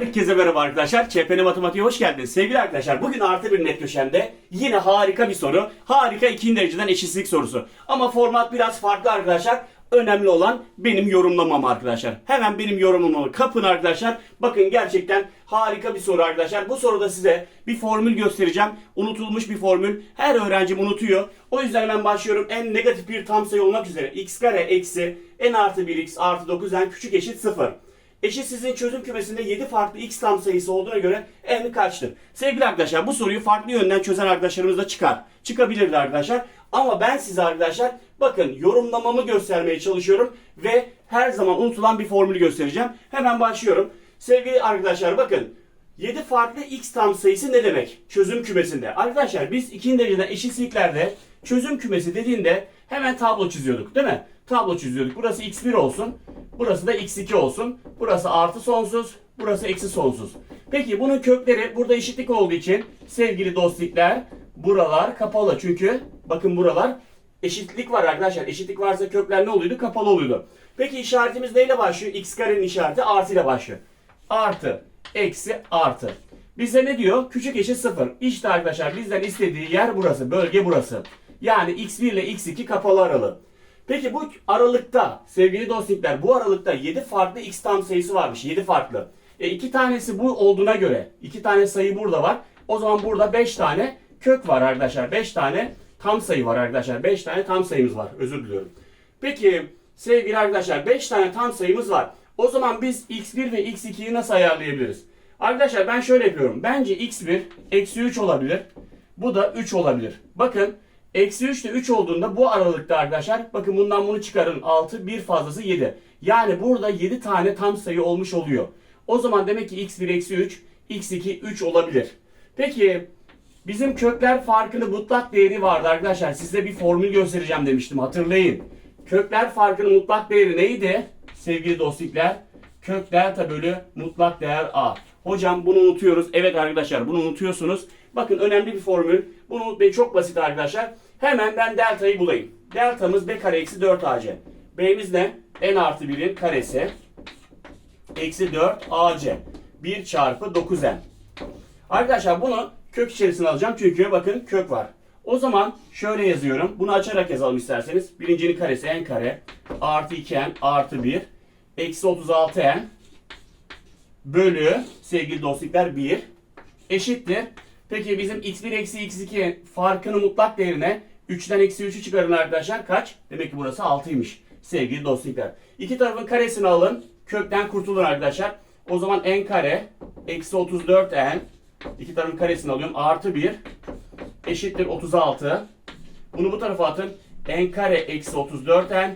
Herkese merhaba arkadaşlar. ÇPN Matematiğe hoş geldiniz. Sevgili arkadaşlar bugün artı bir net köşemde yine harika bir soru. Harika ikinci dereceden eşitsizlik sorusu. Ama format biraz farklı arkadaşlar. Önemli olan benim yorumlamam arkadaşlar. Hemen benim yorumlamamı kapın arkadaşlar. Bakın gerçekten harika bir soru arkadaşlar. Bu soruda size bir formül göstereceğim. Unutulmuş bir formül. Her öğrencim unutuyor. O yüzden hemen başlıyorum. En negatif bir tam sayı olmak üzere x kare eksi n artı 1x artı 9 n küçük eşit 0. Eşitsizliğin çözüm kümesinde 7 farklı x tam sayısı olduğuna göre n kaçtır? Sevgili arkadaşlar bu soruyu farklı yönden çözen arkadaşlarımız da çıkar. Çıkabilirdi arkadaşlar. Ama ben size arkadaşlar bakın yorumlamamı göstermeye çalışıyorum ve her zaman unutulan bir formülü göstereceğim. Hemen başlıyorum. Sevgili arkadaşlar bakın 7 farklı x tam sayısı ne demek? Çözüm kümesinde. Arkadaşlar biz ikinci dereceden eşitsizliklerde çözüm kümesi dediğinde hemen tablo çiziyorduk değil mi? Tablo çiziyorduk. Burası x1 olsun. Burası da x2 olsun. Burası artı sonsuz. Burası eksi sonsuz. Peki bunun kökleri burada eşitlik olduğu için sevgili dostlikler buralar kapalı. Çünkü bakın buralar eşitlik var arkadaşlar. Eşitlik varsa kökler ne oluyordu? Kapalı oluyordu. Peki işaretimiz neyle başlıyor? x karenin işareti artı ile başlıyor. Artı, eksi, artı. Bize ne diyor? Küçük eşit 0. İşte arkadaşlar bizden istediği yer burası. Bölge burası. Yani x1 ile x2 kapalı aralığı. Peki bu aralıkta sevgili dostlar bu aralıkta 7 farklı x tam sayısı varmış. 7 farklı. E iki tanesi bu olduğuna göre iki tane sayı burada var. O zaman burada 5 tane kök var arkadaşlar. 5 tane tam sayı var arkadaşlar. 5 tane tam sayımız var. Özür diliyorum. Peki sevgili arkadaşlar 5 tane tam sayımız var. O zaman biz x1 ve x2'yi nasıl ayarlayabiliriz? Arkadaşlar ben şöyle yapıyorum. Bence x1 eksi 3 olabilir. Bu da 3 olabilir. Bakın eksi 3 ile 3 olduğunda bu aralıkta arkadaşlar bakın bundan bunu çıkarın 6 bir fazlası 7. Yani burada 7 tane tam sayı olmuş oluyor. O zaman demek ki x1 eksi 3 x2 3 olabilir. Peki bizim kökler farkını mutlak değeri vardı arkadaşlar. Size bir formül göstereceğim demiştim hatırlayın. Kökler farkının mutlak değeri neydi? Sevgili dostlikler. Kök delta bölü mutlak değer a. Hocam bunu unutuyoruz. Evet arkadaşlar bunu unutuyorsunuz. Bakın önemli bir formül. Bunu unutmayın çok basit arkadaşlar. Hemen ben deltayı bulayım. Deltamız b kare eksi 4 ac. B'miz ne? n artı 1'in karesi. Eksi 4 ac. 1 çarpı 9n. Arkadaşlar bunu kök içerisine alacağım çünkü bakın kök var. O zaman şöyle yazıyorum. Bunu açarak yazalım isterseniz. Birincinin karesi n kare artı 2n artı 1 eksi 36n bölü sevgili dostluklar 1 eşittir. Peki bizim x1 eksi x2 farkını mutlak değerine 3'ten eksi 3'ü çıkarın arkadaşlar. Kaç? Demek ki burası 6'ymış sevgili dostluklar. İki tarafın karesini alın. Kökten kurtulun arkadaşlar. O zaman n kare eksi 34n iki tarafın karesini alıyorum. Artı 1 eşittir 36. Bunu bu tarafa atın. n kare eksi 34n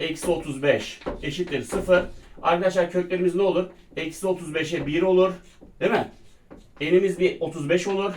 eksi 35 eşittir 0. Arkadaşlar köklerimiz ne olur? Eksi 35'e 1 olur. Değil mi? N'imiz bir 35 olur.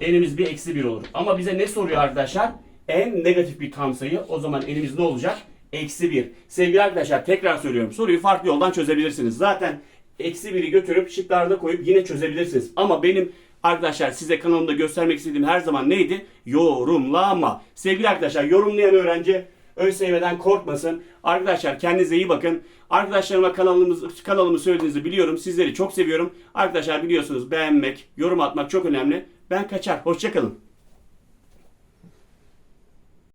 N'imiz bir eksi 1 olur. Ama bize ne soruyor arkadaşlar? N negatif bir tam sayı. O zaman N'imiz ne olacak? Eksi 1. Sevgili arkadaşlar tekrar söylüyorum. Soruyu farklı yoldan çözebilirsiniz. Zaten eksi 1'i götürüp şıklarda koyup yine çözebilirsiniz. Ama benim arkadaşlar size kanalımda göstermek istediğim her zaman neydi? Yorumlama. Sevgili arkadaşlar yorumlayan öğrenci ÖSYM'den korkmasın. Arkadaşlar kendinize iyi bakın. Arkadaşlarıma kanalımız, kanalımı söylediğinizi biliyorum. Sizleri çok seviyorum. Arkadaşlar biliyorsunuz beğenmek, yorum atmak çok önemli. Ben kaçar. Hoşçakalın.